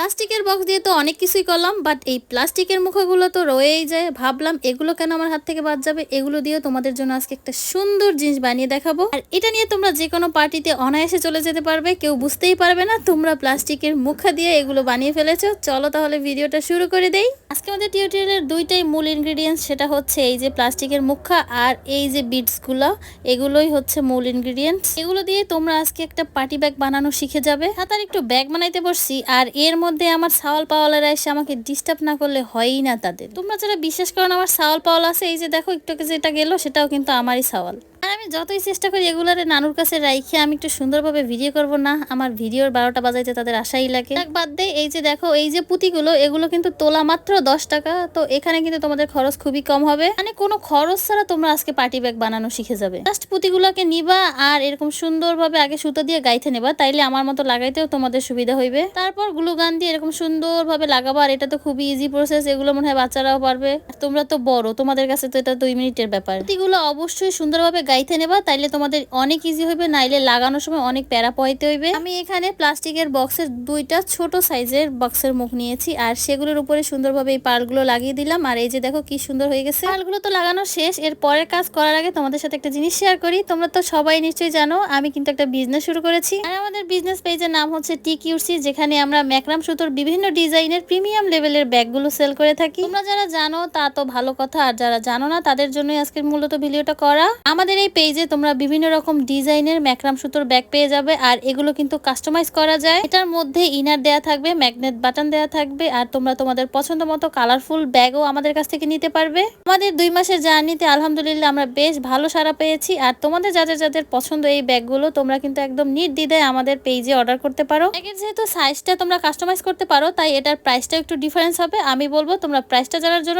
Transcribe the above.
প্লাস্টিকের বক্স দিয়ে তো অনেক কিছুই করলাম বাট এই প্লাস্টিকের মুখগুলো তো রয়েই যায়। ভাবলাম, এগুলো কেন আমার হাত থেকে বাদ যাবে? এগুলো দিয়ে তোমাদের জন্য আজকে একটা সুন্দর জিনিস বানিয়ে দেখাবো। আর এটা নিয়ে তোমরা যে কোনো পার্টিতে অনায়াসে চলে যেতে পারবে, কেউ বুঝতেই পারবে না, তোমরা প্লাস্টিকের মুখা দিয়ে এগুলো বানিয়ে ফেলেছো। চলো তাহলে ভিডিওটা শুরু করে দেই। আজকে আমাদের টিউটোরিয়ালের দুইটাই মূল ইনগ্রিডিয়েন্টস সেটা হচ্ছে এই যে প্লাস্টিকের মুখা আর এই যে বিটসগুলো এগুলোই হচ্ছে মূল ইনগ্রিডিয়েন্টস এগুলো দিয়ে তোমরা আজকে একটা পার্টি ব্যাগ বানানো শিখে যাবে। হাতার একটু ব্যাগ বানাইতে বসছি, আর এর মধ্যে আমার সাওয়াল পাওয়ালারা এসে আমাকে ডিস্টার্ব না করলে হয়ই না তাদের। তোমরা যারা বিশ্বাস করো আমার সাওয়াল পাওয়াল আছে, এই যে দেখো, একটু যেটা গেলো, সেটাও কিন্তু আমারই সাওয়াল। আর আমি যতই চেষ্টা করি এগুলারে নানুর কাছে রাইখে আমি একটু সুন্দরভাবে ভিডিও করব না। আমার ভিডিওর বারোটা বাজাইতে তাদের আশাই লাগে। এক বাদ দেয় এই যে দেখো, এই যে পুঁতিগুলো, এগুলো কিন্তু তোলা মাত্র দশ টাকা। তো এখানে কিন্তু তোমাদের খরচ খুবই কম হবে। মানে কোনো খরচ ছাড়া তোমরা আজকে পার্টি ব্যাগ বানানো শিখে যাবে। জাস্ট পুঁতিগুলোকে নিবা আর এরকম সুন্দরভাবে আগে সুতো দিয়ে গাইতে নেবা, তাইলে আমার মতো লাগাইতেও তোমাদের সুবিধা হইবে। তারপর গ্লু গান দিয়ে এরকম সুন্দরভাবে লাগাবো, আর এটা তো খুবই ইজি প্রসেস এগুলো মনে হয় বাচ্চারাও পারবে। তোমরা তো বড়, তোমাদের কাছে তো এটা দুই মিনিটের ব্যাপার। পুঁতিগুলো অবশ্যই সুন্দরভাবে গাইতে নেবা, তাইলে তোমাদের অনেক ইজি হইবে, নাইলে লাগানোর সময় অনেক প্যারা পয়তে হইবে। আমি এখানে প্লাস্টিকের বক্সের দুইটা ছোট সাইজের বক্সের মুখ নিয়েছি, আর সেগুলোর উপরে সুন্দরভাবে এই পার্লগুলো লাগিয়ে দিলাম। আর এই যে দেখো কি সুন্দর হয়ে গেছে। পার্লগুলো তো লাগানো শেষ, এর পরের কাজ করার আগে তোমাদের সাথে একটা জিনিস শেয়ার করি। তোমরা তো সবাই নিশ্চয়ই জানো, আমি কিন্তু একটা বিজনেস শুরু করেছি। আর আমাদের বিজনেস পেজের নাম হচ্ছে টি কিউসি যেখানে আমরা ম্যাকরাম সুতোর বিভিন্ন ডিজাইনের প্রিমিয়াম লেভেলের ব্যাগগুলো সেল করে থাকি। তোমরা যারা জানো, তা তো ভালো কথা, আর যারা জানো না, তাদের জন্যই আজকের মূলত ভিডিওটা করা। আমাদের এই পেজে তোমরা বিভিন্ন রকম ডিজাইনের ম্যাকরাম সুতোর ব্যাগ পেয়ে যাবে। আর এগুলো কিন্তু কাস্টমাইজ করা যায়। এটার মধ্যে ইনার দেয়া থাকবে ম্যাগনেট বাটন দেয়া থাকবে, আর তোমরা তোমাদের পছন্দ মতো কালারফুল ব্যাগও আমাদের কাছ থেকে নিতে পারবে। আমাদের দুই মাসের জার্নিতে আলহামদুলিল্লাহ আমরা বেশ ভালো সারা পেয়েছি। আর তোমাদের যাদের যাদের পছন্দ এই ব্যাগগুলো তোমরা কিন্তু একদম নির্দ্বিধায় আমাদের পেজে অর্ডার করতে পারো। ব্যাগের যেহেতু সাইজটা তোমরা কাস্টমাইজ করতে পারো, তাই এটার প্রাইসটা একটু ডিফারেন্স হবে। আমি বলব তোমরা প্রাইসটা জানার জন্য